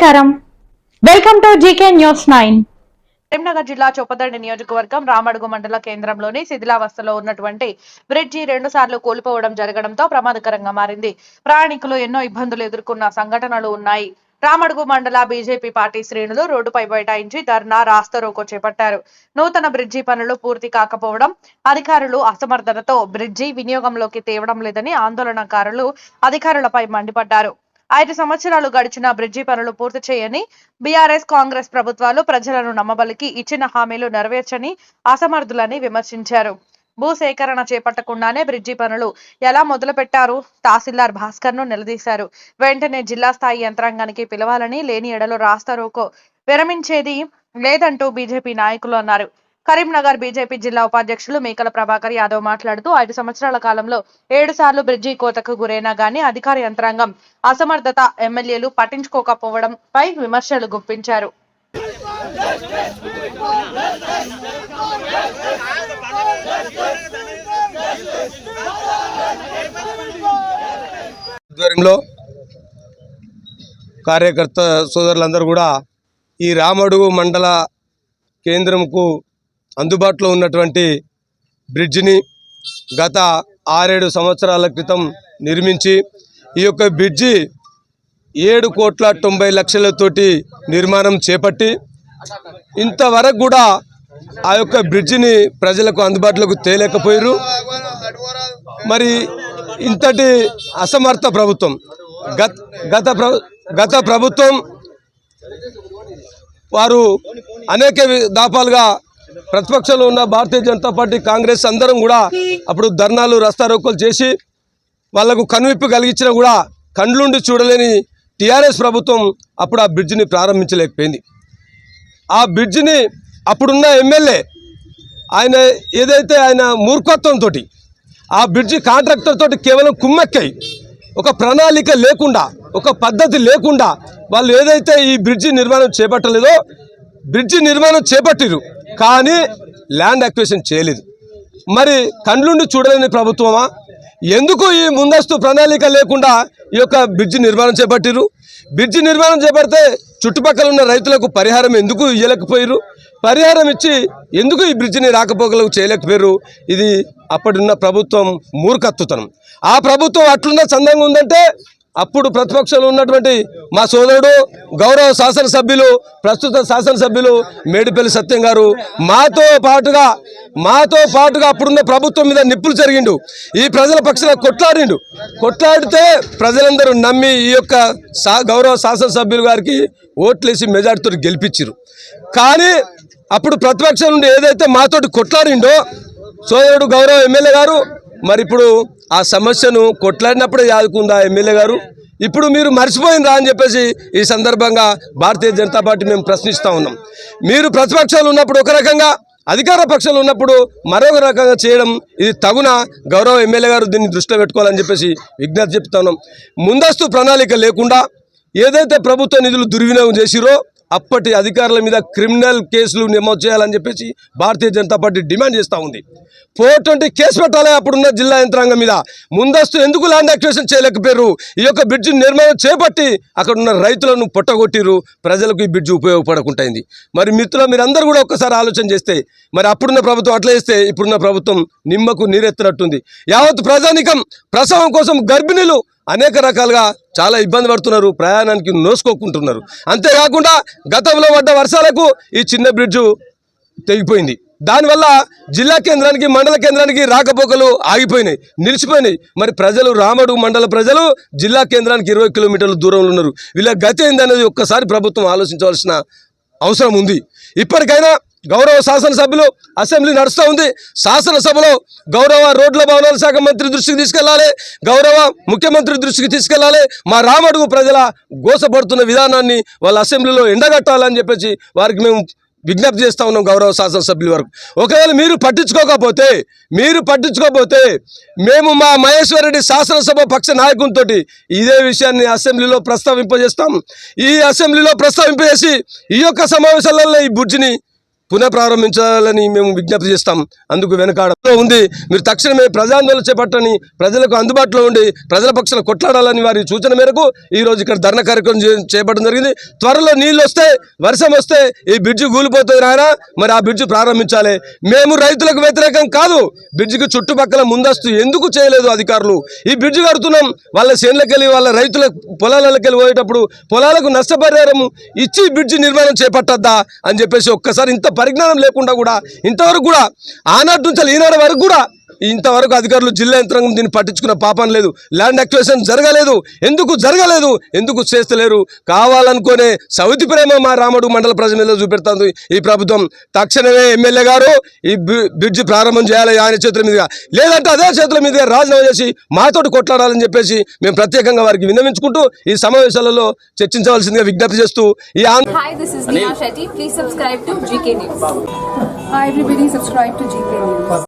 నమస్కారం. Welcome to GK news nine Karimnagar జిల్లా చొప్పదండి నియోజకవర్గం రామడుగు మండల కేంద్రంలోని శిథిలావస్థలో ఉన్నటువంటి బ్రిడ్జి రెండు సార్లు కూలిపోవడం జరగడంతో ప్రమాదకరంగా మారింది. ప్రయాణికులు ఎన్నో ఇబ్బందులు ఎదుర్కొన్న సంఘటనలు ఉన్నాయి. రామడుగు మండల బీజేపీ పార్టీ శ్రేణులు రోడ్డుపై బైఠాయించి ధర్నా రాస్తారోకో చేపట్టారు. నూతన బ్రిడ్జి పనులు పూర్తి కాకపోవడం అధికారులు అసమర్థనతో బ్రిడ్జి వినియోగంలోకి తేవడం లేదని ఆందోళనకారులు అధికారులపై మండిపడ్డారు. ఐదు సంవత్సరాలు గడిచిన బ్రిడ్జి పనులు పూర్తి చేయని బీఆర్ఎస్ కాంగ్రెస్ ప్రభుత్వాలు ప్రజలను నమ్మబలికి ఇచ్చిన హామీలు నెరవేర్చని అసమర్థులని విమర్శించారు. భూసేకరణ చేపట్టకుండానే బ్రిడ్జి పనులు ఎలా మొదలు పెట్టారు తహసీల్దార్ భాస్కర్ను నిలదీశారు. వెంటనే జిల్లా స్థాయి యంత్రాంగానికి పిలవాలని లేని ఎడలో రాస్తారోకో విరమించేది లేదంటూ బీజేపీ నాయకులు అన్నారు. కరీంనగర్ బీజేపీ జిల్లా ఉపాధ్యక్షులు మేకల ప్రభాకర్ యాదవ్ మాట్లాడుతూ ఐదు సంవత్సరాల కాలంలో ఏడు సార్లు బ్రిడ్జి కోతకు గురైనా గానీ అధికార యంత్రాంగం అసమర్థత ఎమ్మెల్యేలు పట్టించుకోకపోవడంపై విమర్శలు గుప్పించారు. ఆధ్వర్యంలో కార్యకర్త సోదరులందరూ కూడా ఈ రామడుగు మండల కేంద్రంకు అందుబాటులో ఉన్నటువంటి బ్రిడ్జిని గత ఆరేడు సంవత్సరాల క్రితం నిర్మించి ఈ యొక్క బ్రిడ్జి ఏడు కోట్ల తొంభై లక్షలతోటి నిర్మాణం చేపట్టి ఇంతవరకు కూడా ఆ యొక్క బ్రిడ్జిని ప్రజలకు అందుబాటులోకి తేలేకపోయారు మరి ఇంతటి అసమర్థ ప్రభుత్వం గత గత గత ప్రభుత్వం వారు అనేక దాపాలుగా ప్రతిపక్షంలో ఉన్న భారతీయ జనతా పార్టీ కాంగ్రెస్ అందరం కూడా అప్పుడు ధర్నాలు రస్తారోకోలు చేసి వాళ్ళకు కనువిప్పు కలిగించినా కూడా కండ్లుండి చూడలేని టీఆర్ఎస్ ప్రభుత్వం అప్పుడు ఆ బ్రిడ్జిని ప్రారంభించలేకపోయింది. ఆ బ్రిడ్జిని అప్పుడున్న ఎమ్మెల్యే ఆయన ఏదైతే ఆయన మూర్ఖత్వంతో ఆ బ్రిడ్జి కాంట్రాక్టర్తో కేవలం కుమ్మక్కై ఒక ప్రణాళిక లేకుండా ఒక పద్ధతి లేకుండా వాళ్ళు ఏదైతే ఈ బ్రిడ్జి నిర్మాణం చేపట్టలేదో బ్రిడ్జి నిర్మాణం చేపట్టిరు కానీ ల్యాండ్ అక్వేషన్ చేయలేదు. మరి కండ్లుండి చూడలేని ప్రభుత్వమా? ఎందుకు ఈ ముందస్తు ప్రణాళిక లేకుండా ఈ యొక్క బ్రిడ్జి నిర్మాణం చేపట్టిరు బ్రిడ్జి నిర్మాణం చేపడితే చుట్టుపక్కల ఉన్న రైతులకు పరిహారం ఎందుకు ఇవ్వలేకపోయారు పరిహారం ఇచ్చి ఎందుకు ఈ బ్రిడ్జిని రాకపోకలకు చేయలేకపోయారు ఇది అప్పటిన్న ప్రభుత్వం మూర్ఖత్వతనం ఆ ప్రభుత్వం అట్లున్న చందంగా ఉందంటే అప్పుడు ప్రతిపక్షంలో ఉన్నటువంటి మా సోదరుడు గౌరవ శాసనసభ్యులు ప్రస్తుత శాసనసభ్యులు మేడిపల్లి సత్యం గారు మాతో పాటుగా మాతో పాటుగా అప్పుడున్న ప్రభుత్వం మీద నిప్పులు జరిగిండు. ఈ ప్రజల పక్షాన కొట్లాడిండు. కొట్లాడితే ప్రజలందరూ నమ్మి ఈ యొక్క గౌరవ శాసనసభ్యులు గారికి ఓట్లేసి మెజార్టీతో గెలిపించారు కానీ అప్పుడు ప్రతిపక్షం నుండి ఏదైతే మాతోటి కొట్లాడిండో సోదరుడు గౌరవ ఎమ్మెల్యే గారు మరి ఇప్పుడు ఆ సమస్యను కొట్లాడినప్పుడే యాదుకుందా ఎమ్మెల్యే గారు? ఇప్పుడు మీరు మర్చిపోయిందా అని చెప్పేసి ఈ సందర్భంగా భారతీయ జనతా పార్టీ మేము ప్రశ్నిస్తూ ఉన్నాం. మీరు ప్రతిపక్షాలు ఉన్నప్పుడు ఒక రకంగా అధికార పక్షాలు ఉన్నప్పుడు మరొక రకంగా చేయడం ఇది తగున గౌరవ ఎమ్మెల్యే గారు దీన్ని దృష్టిలో పెట్టుకోవాలని చెప్పేసి విజ్ఞప్తి చెప్తా ఉన్నాం. ముందస్తు ప్రణాళిక లేకుండా ఏదైతే ప్రభుత్వ నిధులు దుర్వినియోగం చేసిరో అప్పటి అధికారుల మీద క్రిమినల్ కేసులు నమోదు చేయాలని చెప్పేసి భారతీయ జనతా పార్టీ డిమాండ్ చేస్తూ ఉంది. ఫోర్ ట్వంటీ కేసు పెట్టాలి అప్పుడున్న జిల్లా యంత్రాంగం మీద. ముందస్తు ఎందుకు ల్యాండ్ యాక్టివేషన్ చేయలేకపోయారు? ఈ యొక్క బ్రిడ్జి నిర్మాణం చేపట్టి అక్కడ ఉన్న రైతులను పొట్టగొట్టిరు ప్రజలకు ఈ బ్రిడ్జి ఉపయోగపడకుంటైంది. మరి మిత్రులు మీరందరూ కూడా ఒక్కసారి ఆలోచన చేస్తే మరి అప్పుడున్న ప్రభుత్వం అట్లా చేస్తే ఇప్పుడున్న ప్రభుత్వం నిమ్మకు నీరెత్తినట్టుంది. యావత్ ప్రజానికం ప్రసవం కోసం గర్భిణీలు అనేక రకాలుగా చాలా ఇబ్బంది పడుతున్నారు ప్రయాణానికి నోసుకోకుంటున్నారు. అంతేకాకుండా గతంలో పడ్డ వర్షాలకు ఈ చిన్న బ్రిడ్జు తెగిపోయింది. దానివల్ల జిల్లా కేంద్రానికి మండల కేంద్రానికి రాకపోకలు ఆగిపోయినాయి నిలిచిపోయినాయి. మరి ప్రజలు రామడు మండల ప్రజలు జిల్లా కేంద్రానికి ఇరవై కిలోమీటర్ల దూరంలో ఉన్నారు. వీళ్ళ గతి ఏందనేది ఒక్కసారి ప్రభుత్వం ఆలోచించవలసిన అవసరం ఉంది. ఇప్పటికైనా గౌరవ శాసనసభ్యులు అసెంబ్లీ నడుస్తూ ఉంది. శాసనసభలో గౌరవ రోడ్ల భవనాల శాఖ మంత్రి దృష్టికి తీసుకెళ్ళాలి. గౌరవ ముఖ్యమంత్రి దృష్టికి తీసుకెళ్ళాలి. మా రామడుగు ప్రజల గోసపడుతున్న విధానాన్ని వాళ్ళ అసెంబ్లీలో ఎండగట్టాలని చెప్పేసి వారికి మేము విజ్ఞప్తి చేస్తా ఉన్నాం గౌరవ శాసనసభ్యుల వరకు. ఒకవేళ మీరు పట్టించుకోకపోతే మీరు పట్టించుకోకపోతే మేము మా మహేశ్వర్ రెడ్డి శాసనసభ పక్ష నాయకులతో ఇదే విషయాన్ని అసెంబ్లీలో ప్రస్తావింపజేస్తాం. ఈ అసెంబ్లీలో ప్రస్తావింపజేసి ఈ యొక్క సమావేశాలలో ఈ బుడ్జిని పునః ప్రారంభించాలని మేము విజ్ఞప్తి చేస్తాం. అందుకు వెనకాడలో ఉంది. మీరు తక్షణమే ప్రజాందోళన చేపట్టని ప్రజలకు అందుబాటులో ఉండి ప్రజల పక్షాలు కొట్లాడాలని వారి సూచన మేరకు ఈ రోజు ఇక్కడ ధర్నా కార్యక్రమం చేపట్టడం జరిగింది. త్వరలో నీళ్ళు వస్తే వర్షం వస్తే ఈ బ్రిడ్జి కూలిపోతుంది నాయన. మరి ఆ బ్రిడ్జి ప్రారంభించాలి. మేము రైతులకు వ్యతిరేకం కాదు. బ్రిడ్జికి చుట్టుపక్కల ముందస్తు ఎందుకు చేయలేదు అధికారులు? ఈ బ్రిడ్జి కడుతున్నాం. వాళ్ళ చేనులకు వెళ్ళి వాళ్ళ రైతుల పొలాలకు వెళ్ళి పోయేటప్పుడు పొలాలకు నష్టపరిహారం ఇచ్చి బ్రిడ్జి నిర్మాణం చేపట్టద్దా అని చెప్పేసి ఒక్కసారి ఇంత పరిజ్ఞానం లేకుండా కూడా ఇంతవరకు కూడా ఆనాటి నుంచి ఈనాడు వరకు కూడా ఇంతవరకు అధికారులు జిల్లా యంత్రాంగం దీన్ని పట్టించుకున్న పాపం లేదు. ల్యాండ్ అక్వేషన్ జరగలేదు. ఎందుకు జరగలేదు? ఎందుకు చేస్తలేరు? కావాలనుకునే సౌతి ప్రేమ మా రాముడు మండల ప్రజల మీద చూపెడుతుంది ఈ ప్రభుత్వం. తక్షణమే ఎమ్మెల్యే గారు ఈ బ్రి- బ్రిడ్జి ప్రారంభం చేయాలి ఆయన చేతుల మీదుగా. లేదంటే అదే చేతుల మీదుగా రాజీనామా చేసి మాతోటి కొట్లాడాలని చెప్పేసి మేము ప్రత్యేకంగా వారికి విన్నవించుకుంటూ ఈ సమావేశాలలో చర్చించవలసిందిగా విజ్ఞప్తి చేస్తూ ఈ. Hi everybody, subscribe to GK News.